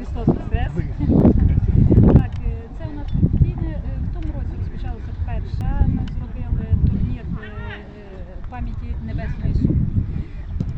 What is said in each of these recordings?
Христос Воскрес. Так, е, це у нас традиційне. Е, В тому році розпочалося перша. Ми зробили турнір е, пам'яті Небесної Сотні.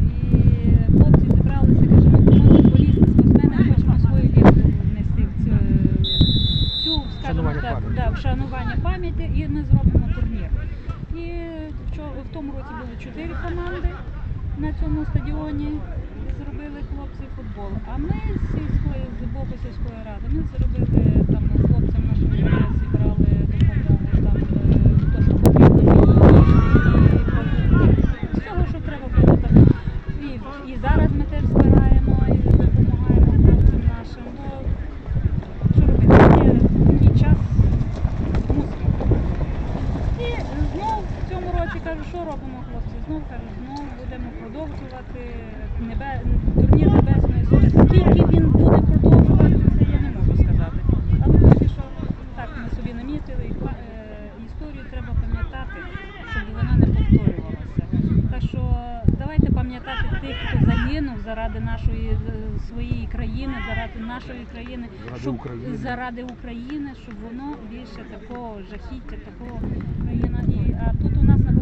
І хлопці зібралися, каже, ми команда футболісти, спортсмени хочемо свою ліпту внести в цю, цю скажімо так, да, вшанування пам'яті і ми зробимо турнір. І в тому році були чотири команди на цьому стадіоні. Зробили хлопці футбол. А ми з боку сільської ради, ми зробили там хлопцям нашим зібрали допомогу там, е, що потрібно. І всього, що треба було. І, і зараз ми теж збираємо і допомагаємо хлопцям нашим. Бо що робити? Такий час мусимо. І знов в цьому році кажу, що робимо, хлопці? Знов кажу, знов будемо продовжувати небе... турнір Небесної. Скільки він буде продовжувати, це я не можу сказати. Але поки що так ми собі намітили, і е, історію треба пам'ятати, щоб вона не повторювалася. Так що давайте пам'ятати тих, хто загинув заради нашої е, своєї країни, заради нашої країни, Заради щоб України. заради України, щоб воно більше такого жахіття, такого країна. І а тут у нас на